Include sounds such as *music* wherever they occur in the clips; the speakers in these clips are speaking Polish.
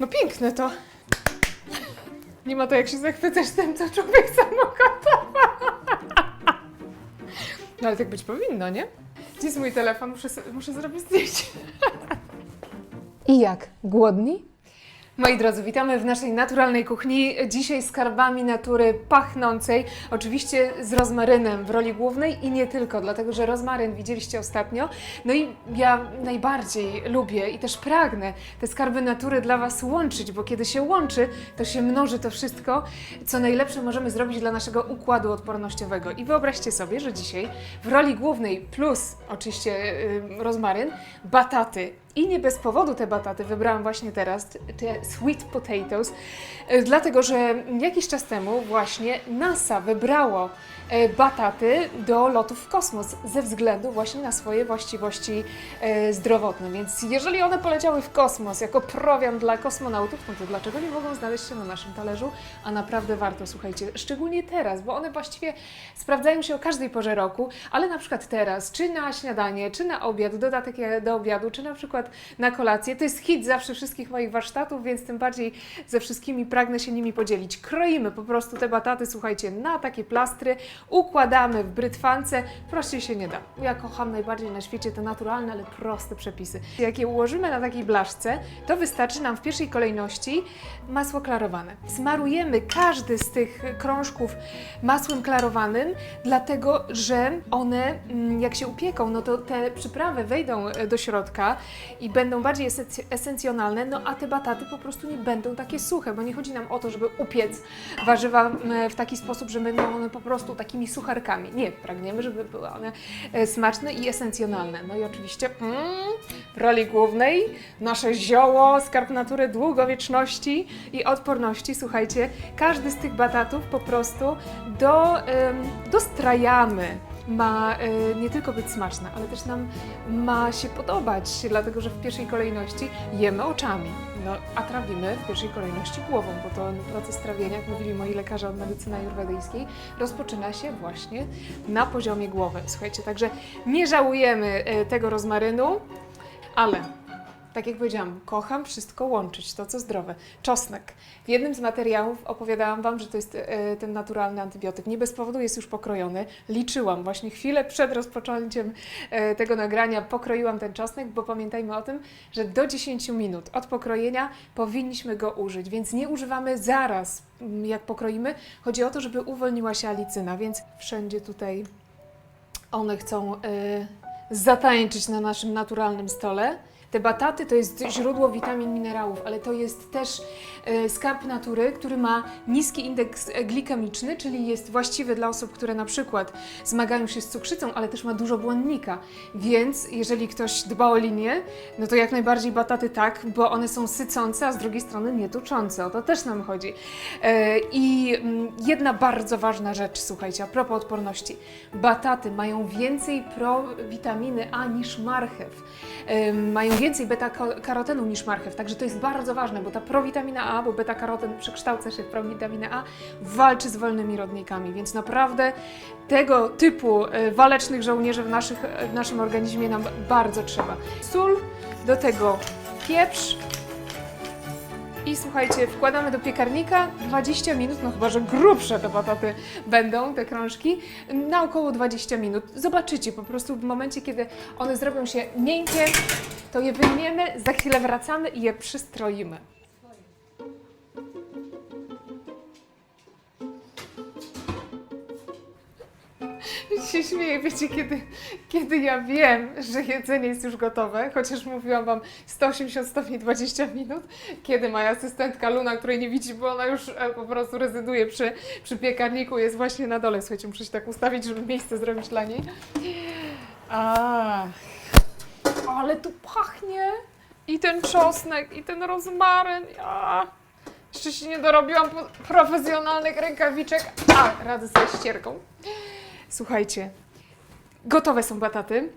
No piękne to. Nie ma to jak się zachwycasz tym, co człowiek samochodowa. No ale tak być powinno, nie? Gdzie jest mój telefon? Muszę, muszę zrobić zdjęcie. I jak? Głodni? Moi drodzy, witamy w naszej naturalnej kuchni. Dzisiaj skarbami natury pachnącej, oczywiście z rozmarynem w roli głównej i nie tylko, dlatego że rozmaryn widzieliście ostatnio. No i ja najbardziej lubię i też pragnę te skarby natury dla Was łączyć, bo kiedy się łączy, to się mnoży to wszystko, co najlepsze możemy zrobić dla naszego układu odpornościowego. I wyobraźcie sobie, że dzisiaj w roli głównej plus oczywiście y, rozmaryn, bataty i nie bez powodu te bataty wybrałam właśnie teraz, te sweet potatoes, e, dlatego że jakiś czas temu właśnie NASA wybrało e, bataty do lotów w kosmos ze względu właśnie na swoje właściwości e, zdrowotne. Więc jeżeli one poleciały w kosmos jako prowiant dla kosmonautów, no to dlaczego nie mogą znaleźć się na naszym talerzu? A naprawdę warto, słuchajcie, szczególnie teraz, bo one właściwie sprawdzają się o każdej porze roku, ale na przykład teraz, czy na śniadanie, czy na obiad, dodatek do obiadu, czy na przykład na kolację. To jest hit zawsze wszystkich moich warsztatów, więc tym bardziej ze wszystkimi pragnę się nimi podzielić. Kroimy po prostu te bataty, słuchajcie, na takie plastry, układamy w brytwance. Prościej się nie da. Ja kocham najbardziej na świecie te naturalne, ale proste przepisy. Jak je ułożymy na takiej blaszce, to wystarczy nam w pierwszej kolejności masło klarowane. Smarujemy każdy z tych krążków masłem klarowanym, dlatego że one, mm, jak się upieką, no to te przyprawy wejdą e, do środka i będą bardziej esenc- esencjonalne, no a te bataty po prostu nie będą takie suche, bo nie chodzi nam o to, żeby upiec warzywa w taki sposób, że będą one po prostu takimi sucharkami. Nie, pragniemy, żeby były one e, smaczne i esencjonalne. No i oczywiście mm, w roli głównej nasze zioło, skarb natury długowieczności i odporności. Słuchajcie, każdy z tych batatów po prostu do, dostrajamy ma e, nie tylko być smaczna, ale też nam ma się podobać, dlatego że w pierwszej kolejności jemy oczami, no, a trawimy w pierwszej kolejności głową, bo to proces trawienia, jak mówili moi lekarze od medycyny ajurwedyjskiej, rozpoczyna się właśnie na poziomie głowy. Słuchajcie, także nie żałujemy e, tego rozmarynu, ale tak jak powiedziałam, kocham wszystko łączyć, to co zdrowe. Czosnek. W jednym z materiałów opowiadałam Wam, że to jest e, ten naturalny antybiotyk. Nie bez powodu jest już pokrojony. Liczyłam właśnie chwilę przed rozpoczęciem e, tego nagrania, pokroiłam ten czosnek, bo pamiętajmy o tym, że do 10 minut od pokrojenia powinniśmy go użyć, więc nie używamy zaraz, mm, jak pokroimy. Chodzi o to, żeby uwolniła się alicyna, więc wszędzie tutaj one chcą e, zatańczyć na naszym naturalnym stole. Te bataty to jest źródło witamin, minerałów, ale to jest też e, skarb natury, który ma niski indeks e, glikemiczny, czyli jest właściwy dla osób, które na przykład zmagają się z cukrzycą, ale też ma dużo błonnika. Więc jeżeli ktoś dba o linię, no to jak najbardziej bataty tak, bo one są sycące, a z drugiej strony nie tuczące. O to też nam chodzi. E, I mm, jedna bardzo ważna rzecz, słuchajcie, a propos odporności. Bataty mają więcej prowitaminy A niż marchew. Ym, mają więcej beta-karotenu niż marchew, także to jest bardzo ważne, bo ta prowitamina A, bo beta-karoten przekształca się w prowitaminę A, walczy z wolnymi rodnikami, więc naprawdę tego typu y, walecznych żołnierzy w, naszych, w naszym organizmie nam bardzo trzeba. Sól, do tego pieprz, i słuchajcie, wkładamy do piekarnika 20 minut, no chyba, że grubsze te bataty będą, te krążki, na około 20 minut. Zobaczycie po prostu w momencie, kiedy one zrobią się miękkie, to je wyjmiemy, za chwilę wracamy i je przystroimy. Się śmieję, wiecie, kiedy, kiedy ja wiem, że jedzenie jest już gotowe, chociaż mówiłam Wam 180 stopni 20 minut, kiedy moja asystentka Luna, której nie widzi, bo ona już e, po prostu rezyduje przy, przy piekarniku, jest właśnie na dole. Słuchajcie, muszę się tak ustawić, żeby miejsce zrobić dla niej. Ach, ale tu pachnie! I ten czosnek, i ten rozmaryn. Ja. Jeszcze się nie dorobiłam profesjonalnych rękawiczek. A, radzę sobie ścierką. Słuchajcie, gotowe są bataty.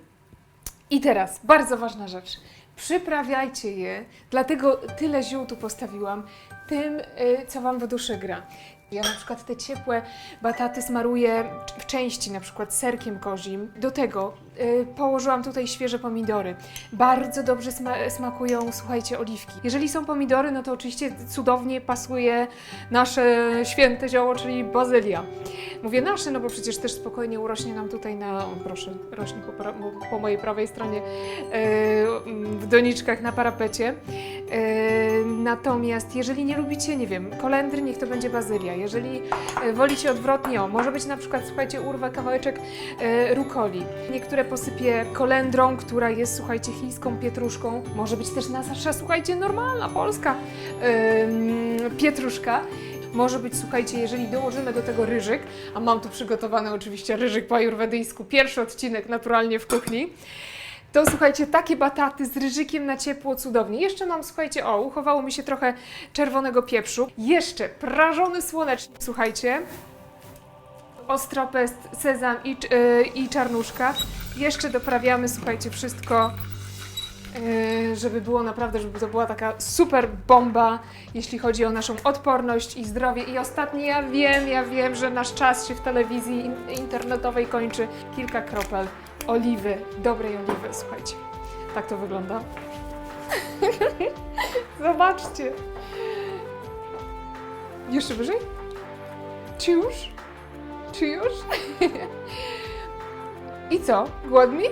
I teraz, bardzo ważna rzecz. Przyprawiajcie je, dlatego tyle ziół tu postawiłam. tym, y, co Wam w duszy gra. Ja na przykład te ciepłe bataty smaruję w części na przykład serkiem kozim. Do tego y, położyłam tutaj świeże pomidory. Bardzo dobrze sma- smakują, słuchajcie, oliwki. Jeżeli są pomidory, no to oczywiście cudownie pasuje nasze święte zioło, czyli bazylia. Mówię nasze, no bo przecież też spokojnie urośnie nam tutaj na, o, proszę, rośnie po, pra- po mojej prawej stronie yy, w doniczkach na parapecie. Yy, natomiast jeżeli nie lubicie, nie wiem, kolendry, niech to będzie bazylia. Jeżeli yy, wolicie odwrotnie, o, może być na przykład, słuchajcie, urwę kawałeczek rukoli. Niektóre posypię kolendrą, która jest, słuchajcie, chińską pietruszką. Może być też nasza, słuchajcie, normalna, polska pietruszka. Może być, słuchajcie, jeżeli dołożymy do tego ryżyk, a mam tu przygotowany oczywiście ryżyk po ajurwedyjsku, pierwszy odcinek naturalnie w kuchni, to słuchajcie, takie bataty z ryżykiem na ciepło, cudownie. Jeszcze mam, słuchajcie, o, uchowało mi się trochę czerwonego pieprzu. Jeszcze prażony słonecznik, słuchajcie. Ostropest, sezam i, yy, i czarnuszka. Jeszcze doprawiamy, słuchajcie, wszystko żeby było naprawdę, żeby to była taka super bomba, jeśli chodzi o naszą odporność i zdrowie. I ostatnie, ja wiem, ja wiem, że nasz czas się w telewizji in- internetowej kończy. Kilka kropel oliwy, dobrej oliwy, słuchajcie. Tak to wygląda. *laughs* Zobaczcie. Jeszcze wyżej? Czy już? Czy już? *laughs* I co? Głodni?